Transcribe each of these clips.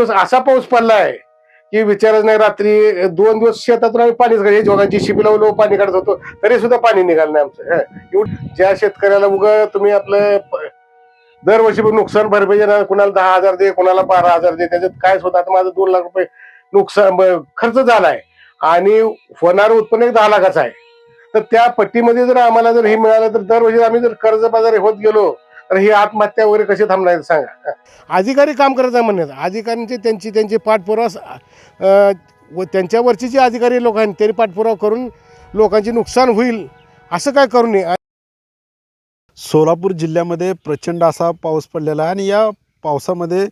दिवस असा पाऊस पडलाय की विचारच नाही रात्री दोन दिवस शेतात आम्ही पाणीच काढले जोगांची शिबी लावलो पाणी काढत होतो तरी सुद्धा पाणी निघालं नाही आमचं ज्या शेतकऱ्याला उग तुम्ही आपलं दरवर्षी नुकसान भरपाई देणार कुणाला दहा हजार दे कुणाला बारा हजार दे त्याच्यात काय होतं? आता माझं दोन लाख रुपये नुकसान खर्च झालाय आणि होणारं उत्पन्न एक दहा लाखाचं आहे. तर त्या पट्टीमध्ये जर आम्हाला जर हे मिळालं तर दरवर्षी आम्ही जर कर्ज बाजार होत गेलो तर ही आत्महत्या वगैरे कशी थांबणार सांगा. अधिकारी काम करत आहे म्हणण्यात. अधिकाऱ्यांची त्यांची त्यांची पाठपुरावा व त्यांच्यावरची जी अधिकारी लोक आहेत त्यांनी पाठपुरावा करून लोकांचे नुकसान होईल असं काय करू नये. सोलापूर जिल्ह्यामध्ये प्रचंड असा पाऊस पडलेला आहे आणि या पावसामध्ये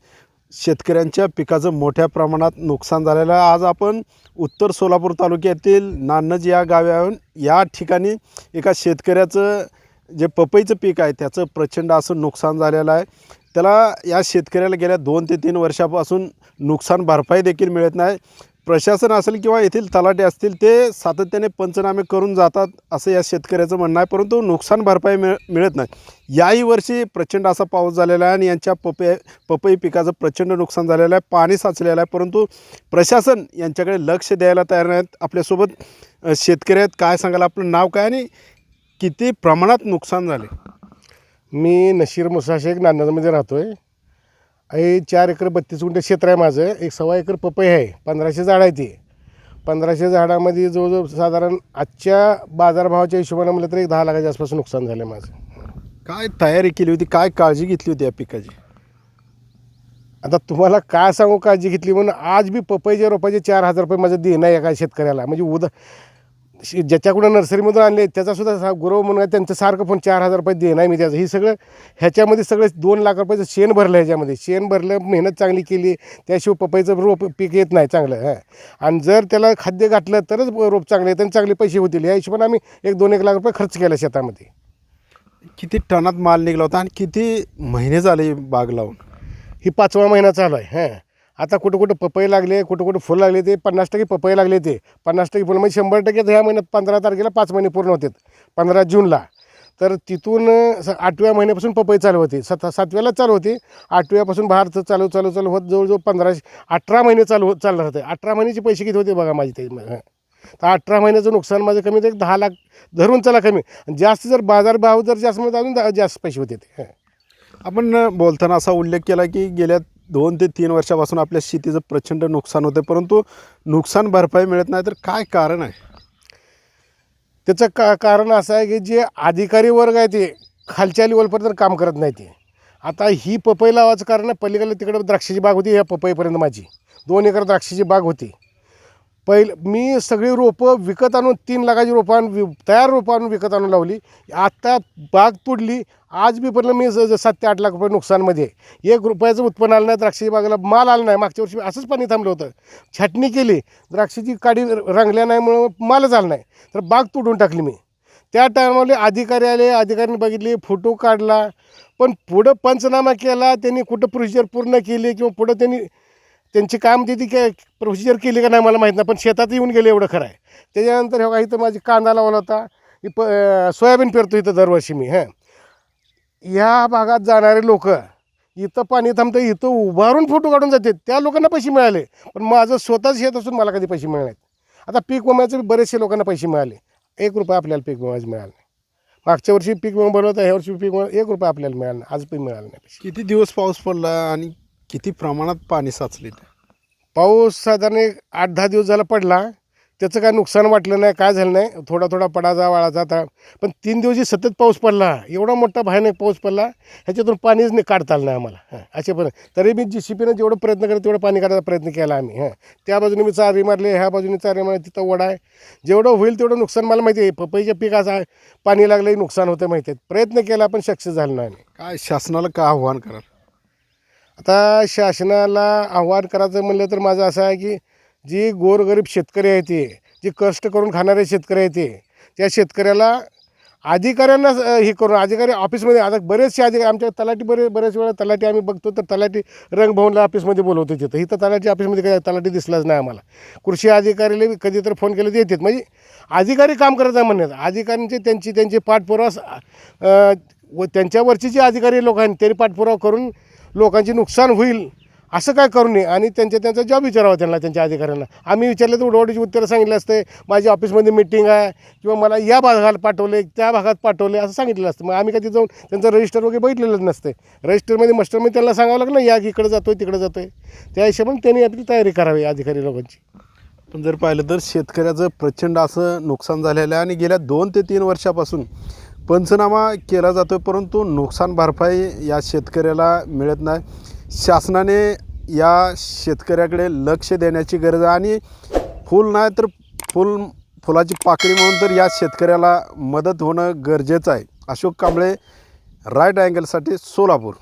शेतकऱ्यांच्या पिकाचं मोठ्या प्रमाणात नुकसान झालेलं आहे. आज आपण उत्तर सोलापूर तालुक्यातील नान्नज या गावाहून या ठिकाणी एका शेतकऱ्याचं जे पपईचं पीक आहे त्याचं प्रचंड असं नुकसान झालेलं आहे. त्याला या शेतकऱ्याला गेल्या दोन ते तीन वर्षापासून नुकसान भरपाई देखील मिळत नाही. प्रशासन असेल किंवा येथील तलाटे असतील ते सातत्याने पंचनामे करून जातात असं या शेतकऱ्याचं म्हणणं आहे परंतु नुकसान भरपाई मिळ मिळत नाही. याही वर्षी प्रचंड असा पाऊस झालेला आहे आणि यांच्या पपई पपई पिकाचं प्रचंड नुकसान झालेलं आहे पाणी साचलेलं आहे परंतु प्रशासन यांच्याकडे लक्ष द्यायला तयार नाहीत. आपल्यासोबत शेतकरी आहेत. काय सांगाल? आपलं नाव काय आणि किती प्रमाणात नुकसान झाले? मी नशीर मुसाशेख नांदेडमध्ये राहतोय. हे चार एकर बत्तीस गुंठे क्षेत्र आहे माझं. एक सव्वा एकर पपई आहे. पंधराशे झाड आहे ती. पंधराशे झाडामध्ये जवळजवळ साधारण आजच्या बाजारभावाच्या हिशोबाने म्हटलं तर एक दहा लाखाच्या आसपास नुकसान झालं आहे माझं. काय तयारी केली होती? काय काळजी घेतली होती या पिकाची? आता तुम्हाला काय सांगू? काळजी घेतली म्हणून आज बी पपईच्या रोपाचे चार हजार रुपये माझं देणं आहे एका शेतकऱ्याला. म्हणजे उदा शे- ज्याच्याकडून नर्सरीमधून आणले त्याचा सुद्धा सा- गुरव म्हणून आहे, त्यांचं सारखं पण चार हजार रुपये देणं आहे मी त्याचं. ही सगळं ह्याच्यामध्ये सगळं दोन लाख रुपयाचं शेण भरलं ह्याच्यामध्ये. शेण भरलं मेहनत चांगली केली त्याशिवाय पपईचं रोप पीक येत नाही चांगलं हां. आणि जर त्याला खाद्य घातलं तरच रोप चांगले येतं आणि चांगले पैसे होतील. या हिशोबाने आम्ही एक दोन एक लाख रुपये खर्च केला शेतामध्ये. किती टनात माल निघला होता आणि किती महिने झाले बाग लावून? ही पाचवा महिना चालू आहे हां. आता कुठं कुठं पपई लागले कुठं कुठं फुल लागले ते पन्नास टक्के पपई लागले ते. पन्नास टक्के फुलं म्हणजे शंभर टक्के ह्या महिन्यात पंधरा तारखेला पाच महिने पूर्ण होते पंधरा जूनला. तर तिथून स- आठव्या महिन्यापासून पपई चालू होती. सत सातव्याला चालू होती. आठव्यापासून बाहेरचं चालू चालू चालू होत जवळजवळ पंधराशे अठरा महिने चालू होत चाललं होते. अठरा महिन्याचे पैसे किती होते बघा माझे ते तर अठरा महिन्याचं नुकसान माझं कमी तर एक दहा लाख धरून चला कमी. जास्त जर बाजारभाव जर जास्त म्हणजे अजून जास्त पैसे होते ते आपण बोलताना असा उल्लेख केला की गेल्या दोन ते तीन वर्षापासून आपल्या शेतीचं प्रचंड नुकसान होतं परंतु नुकसान भरपाई मिळत नाही तर काय कारण आहे? त्याचं का कारण असं आहे की जे अधिकारी वर्ग आहे ते खालच्या लेवलपर्यंत काम करत नाही ते. आता ही पपई लावायचं कारण आहे पलीकडे तिकडे द्राक्षाची बाग होती ह्या पपईपर्यंत माझी. दोन एकर द्राक्षाची बाग होती. पहिलं मी सगळी रोपं विकत आणून तीन लाखाची रोपं आणून वि तयार रोपं आणून विकत आणून लावली. आत्ता बाग तुडली आज बी पर्यंत मी ज- सात ते आठ लाख रुपये नुकसानमध्ये. एक रुपयाचं उत्पन्न आलं नाही द्राक्षाची बागेला माल आला नाही. मागच्या वर्षी असंच पाणी थांबलं होतं. छाटणी केली. द्राक्षाची काडी रंगल्या नाही म्हणून मालच आला नाही. तर बाग तुडून टाकली मी. त्या टायमाला अधिकारी आले. अधिकाऱ्यांनी बघितली फोटो काढला. पण पुढं पंचनामा केला. त्यांनी कुठं प्रोसिजर पूर्ण केली किंवा पुढं त्यांनी त्यांची काम तिथे काय प्रोसिजर केली का नाही मला माहीत नाही पण शेतात येऊन गेले एवढं खरं आहे. त्याच्यानंतर हे इथं माझी कांदा लावला होता. प सोयाबीन पेरतो इथं दरवर्षी मी हां. ह्या भागात जाणारे लोक इथं पाणी थांबतं इथं उभारून फोटो काढून जाते. त्या लोकांना पैसे मिळाले पण माझं स्वतःच शेत असून मला कधी पैसे मिळाले आता पीक विम्याचे बरेचसे लोकांना पैसे मिळाले. एक रुपये आपल्याला पीक विम्याचे मिळाले मागच्या वर्षी पीक विमा भरला ह्या वर्षी पीक विमा एक रुपये आपल्याला मिळाला आज पण मिळाला नाही किती दिवस पाऊस पडला आणि किती प्रमाणात पाणी साचले पाऊस साधारण एक आठ दहा दिवस झाला पडला. त्याचं काय नुकसान वाटलं नाही काय झालं नाही. थोडा थोडा पडाचा वाळाचा आता. पण तीन दिवशी सतत पाऊस पडला एवढा मोठा भयानक पाऊस पडला ह्याच्यातून पाणीच नाही काढता आलं नाही आम्हाला. हां असे पण तरी मी जी सी पीनं जेवढं प्रयत्न करत तेवढं पाणी काढायचा प्रयत्न केला आम्ही. हां त्या बाजूने मी चारी मारली ह्या बाजूने चारी मारली तिथं वडा आहे. जेवढं होईल तेवढं नुकसान मला माहिती आहे. पपईच्या पिकाचा पाणी लागलंही नुकसान होतं माहिती आहे. प्रयत्न केला पण सक्सेस झालं नाही काय शासनाला काय आव्हान कराल? आता शासनाला आव्हान करायचं म्हणलं तर माझं असं आहे की जी गोरगरीब शेतकरी आहे ते जे कष्ट करून खाणारे शेतकरी आहे ते त्या शेतकऱ्याला अधिकाऱ्यांना हे करून अधिकारी ऑफिसमध्ये आता बरेचसे अधिकारी आमच्या तलाठी बरे बरेच वेळा तलाठी आम्ही बघतो तर तलाठी रंगभवनला ऑफिसमध्ये बोलवतो तिथं. इथं तलाठी ऑफिसमध्ये काय तलाठी दिसलाच नाही आम्हाला. कृषी अधिकारीला कधी तर फोन केले येतात. म्हणजे अधिकारी काम करत आहे म्हणण्यात. अधिकाऱ्यांचे त्यांची त्यांचे पाठपुरावा स- व त्यांच्यावरची जे अधिकारी लोक आहेत त्यांनी पाठपुरावा करून लोकांचे नुकसान होईल असं काय करू नये. आणि त्यांच्या त्यांचा जॉब विचारावा त्यांना त्यांच्या अधिकाऱ्यांना. आम्ही विचारलं तर उडवाडीची उत्तरं सांगितलं असते. माझ्या ऑफिसमध्ये मिटिंग आहे. किंवा मला या भागात पाठवले त्या भागात पाठवले असं सांगितलेलं असतं. मग आम्ही कधी जाऊन त्यांचं रजिस्टर वगैरे बघितलेलंच नसते. रजिस्टरमध्ये मास्टरमध्ये त्यांना सांगावं लागलं ना या इकडे जातोय तिकडे जातोय. त्या हिशोबाने त्यांनी आपली तयारी करावी अधिकारी लोकांची. पण जर पाहिलं तर शेतकऱ्याचं प्रचंड असं नुकसान झालेलं आहे. आणि गेल्या दोन ते तीन वर्षापासून पंचनामा केला जातो परंतु नुकसान भरपाई या शेतकऱ्याला मिळत नाही. शासनाने या शेतकऱ्याकडे लक्ष देण्याची गरज आहे आणि फूल नाही तर फुल फुलाची पाकळी म्हणून तर या शेतकऱ्याला मदत होणं गरजेचं आहे. अशोक कांबळे राईट अँगलसाठी सोलापूर.